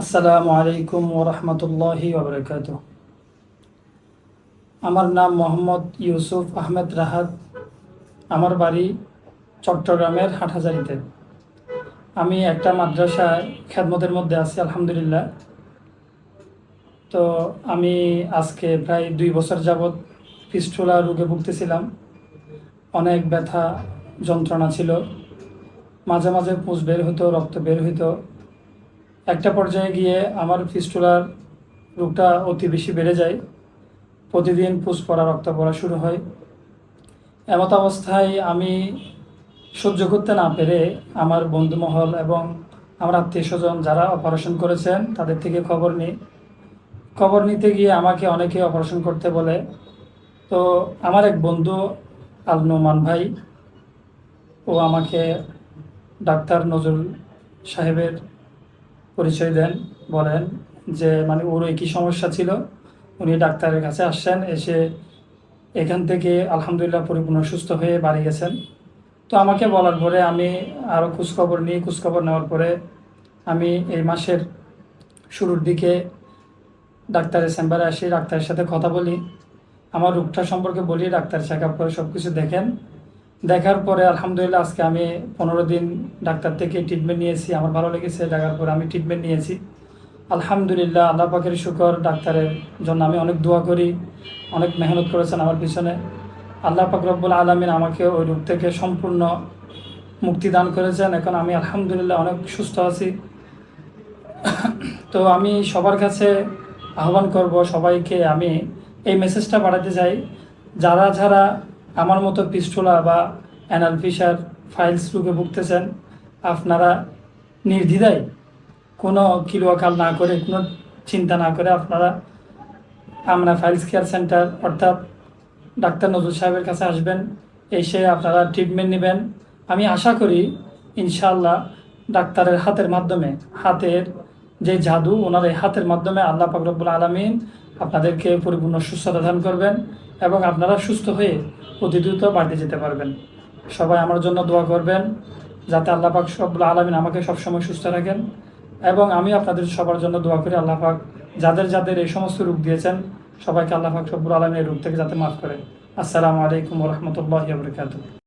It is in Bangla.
আসসালামু আলাইকুম ওরহমতুল্লাহি ওবরাকাত আমার নাম মোহাম্মদ ইউসুফ আহমেদ রাহাত। আমার বাড়ি চট্টগ্রামের হাটহাজারিতে। আমি একটা মাদ্রাসায় খেদমতের মধ্যে আছি, আলহামদুলিল্লাহ। তো আমি আজকে প্রায় দুই বছর যাবৎ ফিস্টুলা রোগে ভুগতেছিলাম। অনেক ব্যথা যন্ত্রণা ছিল। মাঝে মাঝে পুষ বের হতো রক্ত বের হইতো। একটা পর্যায়ে গিয়ে আমার ফিস্টুলার রোগটা অতি বেশি বেড়ে যায়। প্রতিদিন পুষ পড়া, রক্ত পড়া শুরু হয়। এমত অবস্থায় আমি সহ্য করতে না পেরে আমার বন্ধুমহল এবং আমার আত্মীয় স্বজন যারা অপারেশন করেছেন তাদের থেকে খবর নিই। খবর নিতে গিয়ে আমাকে অনেকে অপারেশন করতে বলে। তো আমার এক বন্ধু আল নোমান ভাই, ও আমাকে ডাক্তার নজরুল সাহেবের পরিচয় দেন, বলেন যে মানে ওর একই সমস্যা ছিল। উনি ডাক্তারের কাছে আসছেন, এসে এখান থেকে আলহামদুলিল্লাহ পরিপূর্ণ সুস্থ হয়ে বাড়ি গেছেন। তো আমাকে বলার পরে আমি আরও খোঁজখবর নিই। খোঁজখবর নেওয়ার পরে আমি এই মাসের শুরুর দিকে ডাক্তারের চেম্বারে আসি, ডাক্তারের সাথে কথা বলি। আমার রোগটা সম্পর্কে বলি, ডাক্তার চেক আপ করে সব কিছু দেখেন। দেখার পরে আলহামদুলিল্লাহ আজকে আমি পনেরো দিন ডাক্তার থেকে ট্রিটমেন্ট নিয়েছি, আমার ভালো লেগেছে, দেখার পরে আমি ট্রিটমেন্ট নিয়েছি। আলহামদুলিল্লাহ আল্লাহ পাখির শুকর, ডাক্তারের জন্য আমি অনেক দোয়া করি, অনেক মেহনত করেছেন আমার পিছনে। আল্লাহ রব্বুল আলমিন আমাকে ওই রোগ থেকে সম্পূর্ণ মুক্তি দান করেছেন। এখন আমি আলহামদুলিল্লাহ অনেক সুস্থ আছি। তো আমি সবার কাছে আহ্বান করব সবাইকে আমি এই মেসেজটা পাঠাতে চাই। যারা যারা আমার মতো পিস্টুলা বা অ্যানাল ফিশার ফাইলস রোগে ভুগতেছেন, আপনারা নির্দ্বিধায় কোনো কিলোয়াকাল না করে, কোনো চিন্তা না করে আপনারা আমরা ফাইলস কেয়ার সেন্টার অর্থাৎ ডাক্তার নজরুল সাহেবের কাছে আসবেন, এসে আপনারা ট্রিটমেন্ট নেবেন। আমি আশা করি ইনশাল্লাহ ডাক্তারের হাতের মাধ্যমে, হাতের যে জাদু, ওনার এই হাতের মাধ্যমে আল্লাহ পাকরবুল আলমিন আপনাদেরকে পরিপূর্ণ সুস্থতা দান করবেন। এবং আপনারা সুস্থ হয়ে অতি দ্রুত বাড়িতে যেতে পারবেন। সবাই আমার জন্য দোয়া করবেন, যাতে আল্লাহ সবগুলো আলামিন আমাকে সবসময় সুস্থ রাখেন এবং আমি আপনাদের সবার জন্য দোয়া করি আল্লাহ পাক যাদের যাদের এই সমস্ত রূপ দিয়েছেন, সবাইকে আল্লাহ পাক সবুল আলমিন এই রোগ থেকে যাতে মাফ করে। আসসালামু আলাইকুম রহমতুল্লাহ বরকাতুহ।